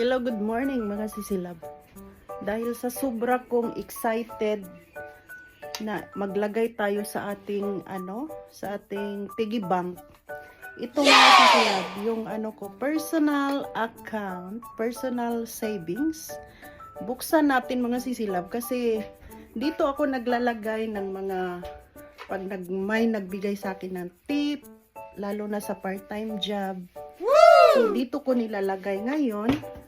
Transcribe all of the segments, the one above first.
Hello, good morning mga sisilab. Dahil sa sobra kong excited na maglagay tayo sa ating ano, sa ating piggy bank. Ito mga sisilab, yung ano ko, personal account, personal savings. Buksan natin mga sisilab kasi dito ako naglalagay ng mga pag nag, may nagbigay sa akin ng tip, lalo na sa part-time job. So, dito ko nilalagay ngayon.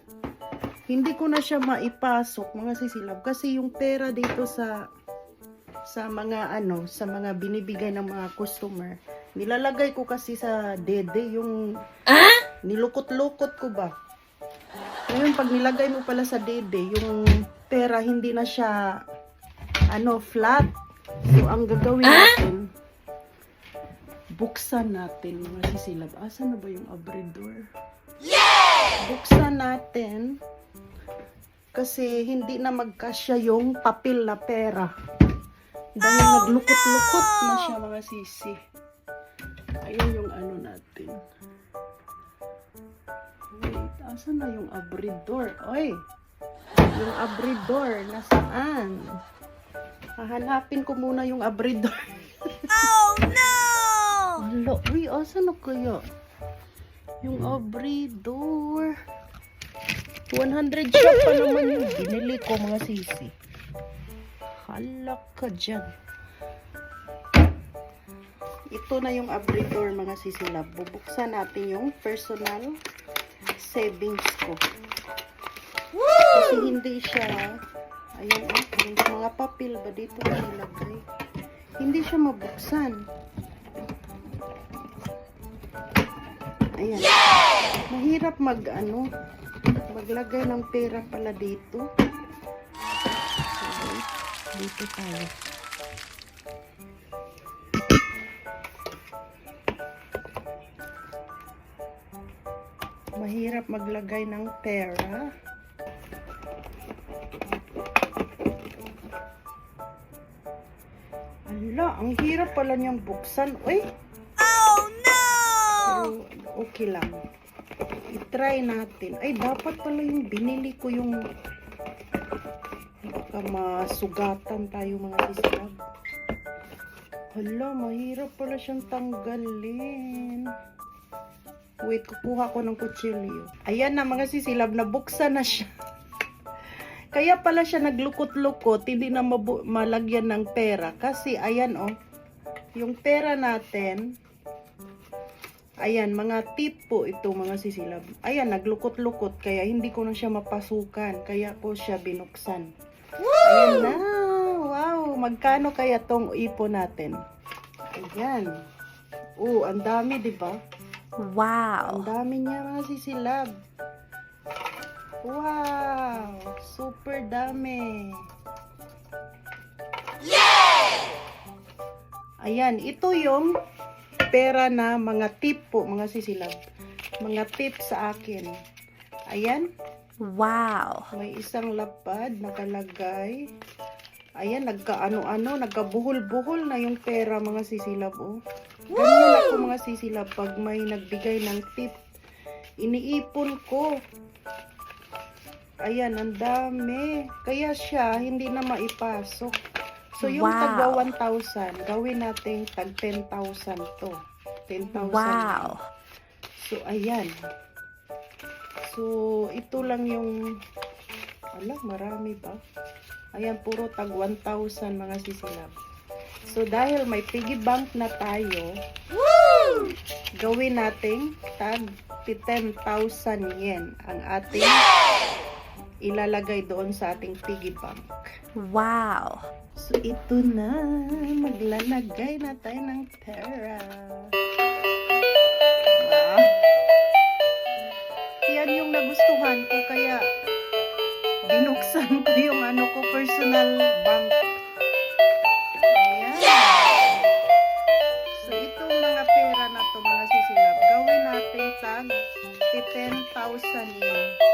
Hindi ko na siya maipasok, mga sisilab. Kasi yung pera dito sa sa mga ano, sa mga binibigay ng mga customer, nilalagay ko kasi sa dede, yung nilukot-lukot ko ba. Ngayon, pag nilagay mo pala sa dede, yung pera hindi na siya ano, flat. So, ang gagawin natin, buksan natin mga sisilab. Asa na ba yung abridor? Buksan natin kasi hindi na magkasya yung papel na pera. Dahil naglukot-lukot na siya mga sisi. Ayun yung ano natin. Wait, asa na yung abridor? Oy! Yung abridor, nasaan? Hahanapin ko muna yung abridor. Oh no! Hala, uy, asa na kaya? Yung abridor. 100 siya pa naman yung binili ko mga sisi. Hala ka dyan. Ito na yung abridor mga sisi love. Bubuksan natin yung personal savings ko. Kasi hindi siya, ayun, oh, yung mga papel ba dito na nilagay. Hindi siya mabuksan. Ayan. Mahirap mag ano, maglagay ng pera pala dito. Okay. Dito tayo. Mahirap maglagay ng pera. Ala, ang hirap pala niyang buksan. Uy, Oh no! pero okay lang. I-try natin. Ay, dapat pala yung binili ko yung baka masugatan tayo mga sisilab. Hala, mahirap pala siyang tanggalin. Wait, kukuha ko ng kutsilyo. Ayan na mga sisilab, nabuksan na siya. Kaya pala siya naglukot-lukot, hindi na malagyan ng pera. Kasi ayan oh, yung pera natin, ayan, mga tip po ito mga sisilab. Ayan, naglukot-lukot, kaya hindi ko na siya mapasukan. Kaya ko siya binuksan. Ayan na, wow, magkano kaya tong ipon natin? Ayan. Oh, ang dami, di ba? Wow! Ang dami niya mga sisilab. Wow! Super dami. Ayan, ito yung pera na mga tip po, mga sisilab. Mga tip sa akin. Ayan, Wow! may isang lapad nakalagay. Ayan, nagkaano-ano, nagkabuhol-buhol na yung pera mga sisilab, oh. Ganyan ako mga sisilab pag may nagbigay ng tip. Iniipon ko. Ayan, ang dami. Kaya siya, hindi na maipasok. So, yung Wow. tagwa 1,000, gawin natin tag 10,000 to. 10,000. Wow! So, ayan. So, ito lang yung... Ala, marami ba? Ayan, puro tag 1,000 mga sisilab. So, dahil may piggy bank na tayo, gawin nating tag 10,000 yen ang ating ilalagay doon sa ating piggy bank. Wow! So, ito na. Maglalagay na tayo ng pera. Diba? Yan yung nagustuhan ko. Kaya, binuksan ko yung ano ko, personal bank. Ayan. So, itong pera na to, mga sisilab, gawin natin tag 10,000 yen.